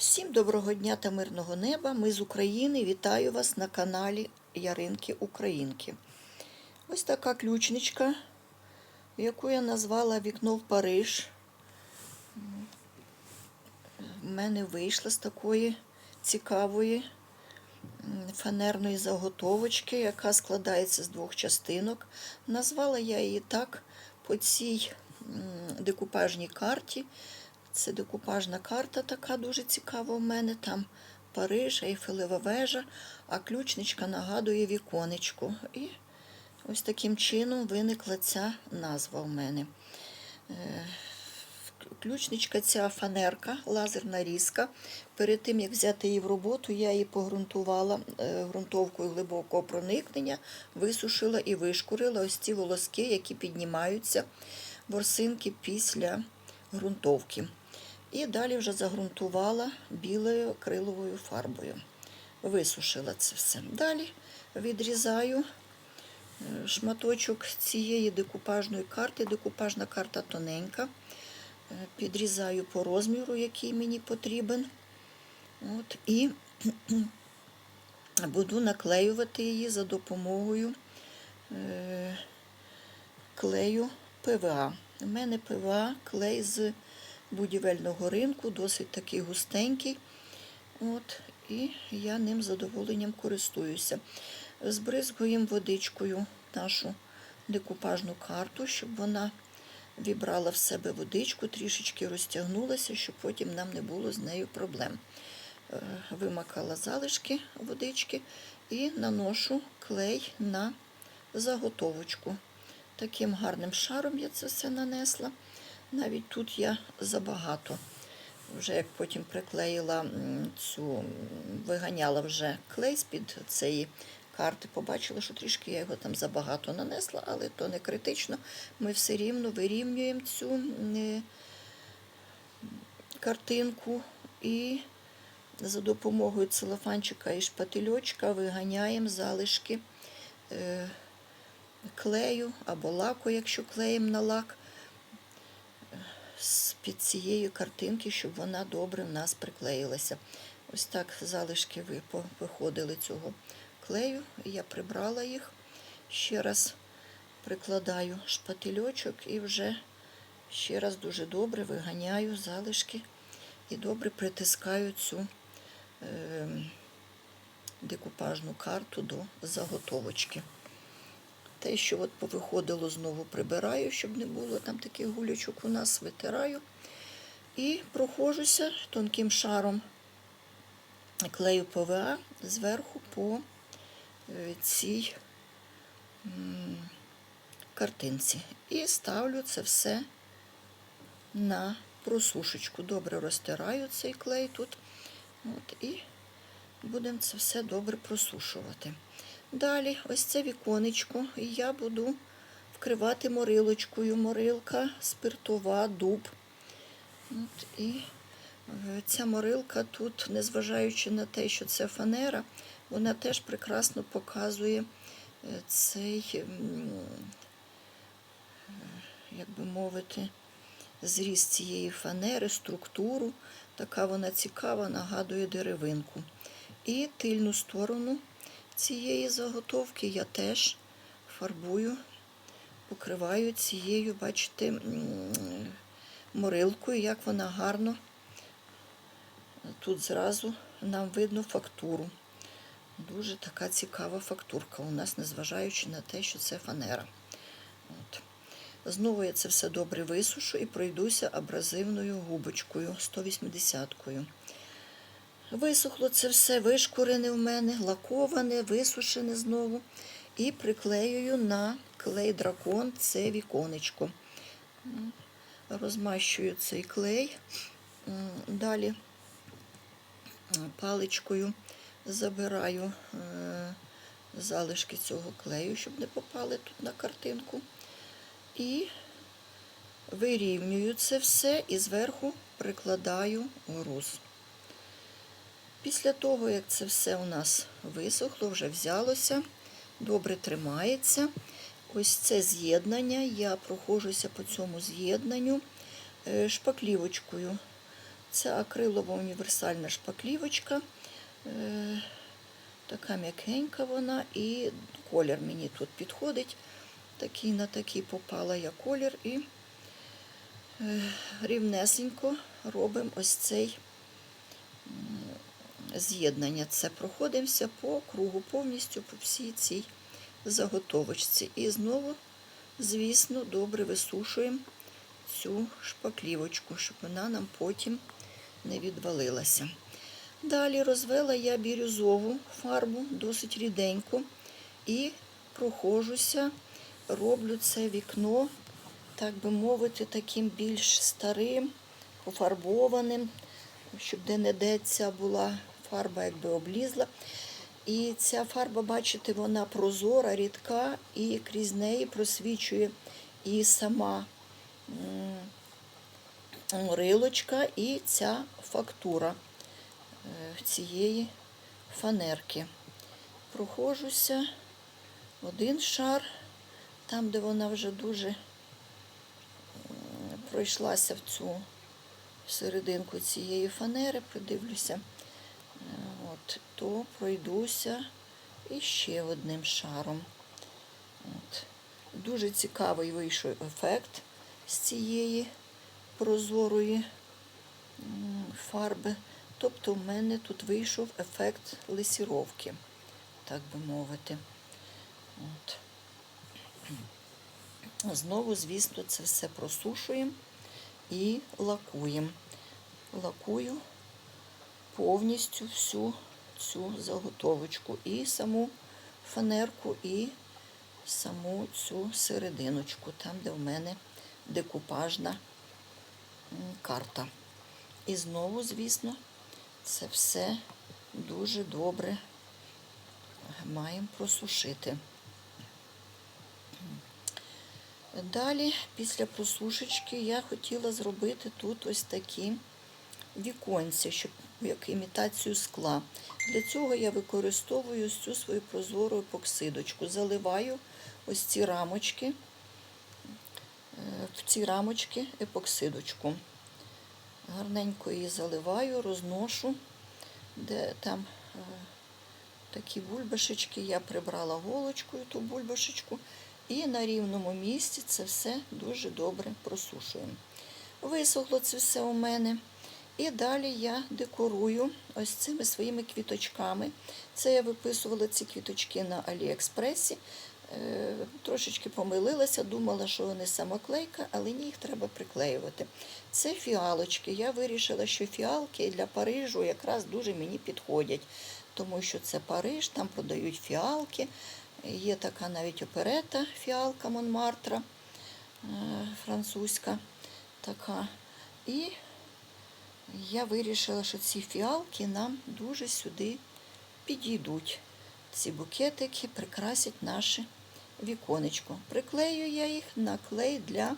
Всім доброго дня та мирного неба. Ми з України. Вітаю вас на каналі Яринки Українки. Ось така ключничка, яку я назвала Вікно в Париж. В мене вийшла з такої цікавої фанерної заготовочки, яка складається з двох частинок. Назвала я її так по цій декупажній карті. Це декупажна карта така дуже цікава в мене. Там Париж, Ейфелева вежа, а ключничка нагадує віконечко. І ось таким чином виникла ця назва в мене. Е, Ключничка ця фанерка, лазерна різка. Перед тим, як взяти її в роботу, я її погрунтувала е, ґрунтовкою глибокого проникнення, висушила і вишкурила ось ці волоски, які піднімаються ворсинки після ґрунтовки. І далі вже загрунтувала білою акриловою фарбою. Висушила це все. Далі відрізаю е, шматочок цієї декупажної карти. Декупажна карта тоненька. Е, Підрізаю по розміру, який мені потрібен. От, і буду наклеювати її за допомогою е, клею ПВА. У мене ПВА клей з будівельного ринку, досить такий густенький. От, і я ним з задоволенням користуюся. Збризгуємо водичкою нашу декупажну карту, щоб вона вібрала в себе водичку, трішечки розтягнулася, щоб потім нам не було з нею проблем. Е, Вимакала залишки водички і наношу клей на заготовочку. Таким гарним шаром я це все нанесла. Навіть тут я забагато. Вже як потім приклеїла цю, виганяла вже клей з-під цієї карти, побачила, що трішки я його там забагато нанесла, але то не критично. Ми все рівно вирівнюємо цю е, картинку і за допомогою целофанчика і шпательочка виганяємо залишки е, клею або лаку, якщо клеїмо на лак з-під цієї картинки, щоб вона добре в нас приклеїлася. Ось так залишки виходили цього клею. Я прибрала їх. Ще раз прикладаю шпательочок і вже ще раз дуже добре виганяю залишки і добре притискаю цю е, декупажну карту до заготовочки. Те, що от повиходило, знову прибираю, щоб не було там таких гулячок у нас, витираю. І проходжуся тонким шаром клею ПВА зверху по е, цій картинці. І ставлю це все на просушечку. Добре розтираю цей клей тут. От, і будемо це все добре просушувати. Далі, ось це віконечко, і я буду вкривати морилочкою. Морилка спиртова, дуб. От, і е, ця морилка тут, незважаючи на те, що це фанера, вона теж прекрасно показує е, цей, е, як би мовити, зріст цієї фанери, структуру. Така вона цікава, нагадує деревинку. І тильну сторону цієї заготовки я теж фарбую, покриваю цією, бачите, морилкою, як вона гарно. Тут зразу нам видно фактуру. Дуже така цікава фактурка у нас, незважаючи на те, що це фанера. От. Знову я це все добре висушу і пройдуся абразивною губочкою 180-кою. Висохло це все, вишкурене в мене, лаковане, висушене знову. І приклеюю на клей дракон це віконечко. Розмащую цей клей. Далі паличкою забираю е, залишки цього клею, щоб не попали тут на картинку. І вирівнюю це все і зверху прикладаю груз. Після того, як це все у нас висохло, вже взялося, добре тримається. Ось це з'єднання. Я проходжуся по цьому з'єднанню е, шпаклівочкою Це акрилова універсальна шпаклівочка. Е, така м'якенька вона і колір мені тут підходить. Такий на такий попала я колір і е, рівнесенько робимо ось цей з'єднання. Це проходимося по кругу повністю по всій цій заготовочці. І знову, звісно, добре висушуємо цю шпаклівочку, щоб вона нам потім не відвалилася. Далі розвела я бірюзову фарбу, досить ріденьку, і прохожуся, роблю це вікно, так би мовити, таким більш старим, пофарбованим, щоб де-не-де ця була фарба якби облізла. І ця фарба, бачите, вона прозора, рідка, і крізь неї просвічує і сама рилочка, і ця фактура е, цієї фанерки. Прохожуся один шар, там, де вона вже дуже пройшлася в цю серединку цієї фанери, подивлюся, от, то пройдуся і ще одним шаром. От. Дуже цікавий вийшов ефект з цієї прозорої фарби. Тобто в мене тут вийшов ефект лесіровки, так би мовити. От. Знову, звісно, це все просушуємо і лакуємо. Лакую повністю всю цю заготовочку. І саму фанерку, і саму цю серединочку, там, де в мене декупажна карта. І знову, звісно, це все дуже добре маємо просушити. Далі, після просушечки, я хотіла зробити тут ось такі віконці, щоб як імітацію скла. Для цього я використовую цю свою прозору епоксидочку. Заливаю ось ці рамочки, е, в ці рамочки епоксидочку. Гарненько її заливаю, розношу, де там е, такі бульбашечки. Я прибрала голочкою ту бульбашечку. І на рівному місці це все дуже добре просушуємо. Висохло це все у мене. І далі я декорую ось цими своїми квіточками. Це я виписувала ці квіточки на Аліекспресі. Е, Трошечки помилилася, думала, що вони самоклейка, але ні, їх треба приклеювати. Це фіалочки. Я вирішила, що фіалки для Парижу якраз дуже мені підходять, тому що це Париж, там продають фіалки. Є така навіть оперета, фіалка Монмартра, е, французька така. І я вирішила, що ці фіалки нам дуже сюди підійдуть. Ці букетики прикрасять наше віконечко. Приклею я їх на клей для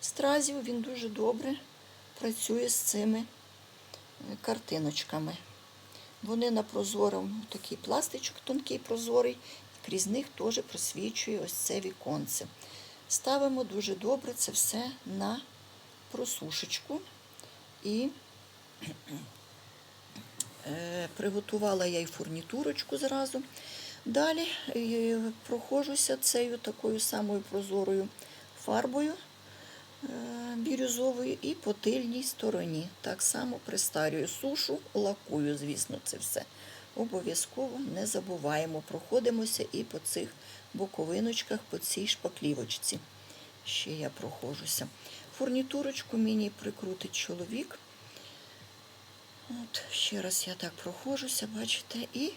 стразів. Він дуже добре працює з цими е, картиночками. Вони на прозорому такий пластичок тонкий прозорий, і крізь них теж просвічує ось це віконце. Ставимо дуже добре це все на просушечку. І приготувала я і фурнітурочку зразу. Далі е, проходжуся цією такою самою прозорою фарбою е, бірюзовою і по тильній стороні. Так само пристарюю сушу, лакую, звісно, це все. Обов'язково не забуваємо, проходимося і по цих боковиночках, по цій шпаклівочці. Ще я проходжуся. Фурнітурочку мені прикрутить чоловік. От, Ще раз я так проходжуся, бачите, і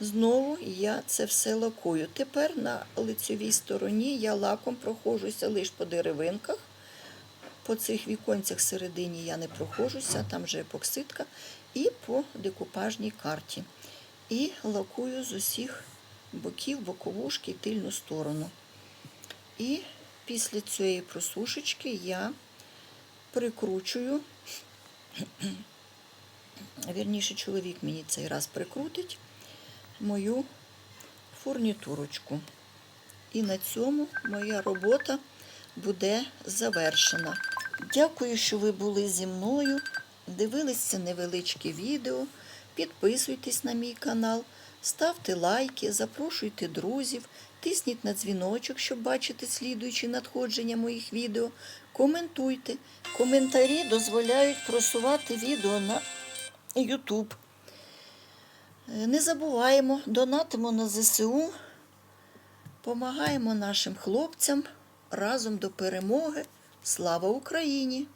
знову я це все лакую. Тепер на лицевій стороні я лаком проходжуся лише по деревинках. По цих віконцях середині я не проходжуся, там вже епоксидка, і по декупажній карті. І лакую з усіх боків, боковушки тильну сторону. І після цієї просушечки я прикручую, вірніше, чоловік мені цей раз прикрутить мою фурнітурочку. І на цьому моя робота буде завершена. Дякую, що ви були зі мною. дивились це невеличке відео. Підписуйтесь на мій канал, ставте лайки, запрошуйте друзів, тисніть на дзвіночок, щоб бачити слідуючі надходження моїх відео. Коментуйте. Коментарі дозволяють просувати відео на YouTube. Е, Не забуваємо, донатимо на ЗСУ, помагаємо нашим хлопцям разом до перемоги. Слава Україні!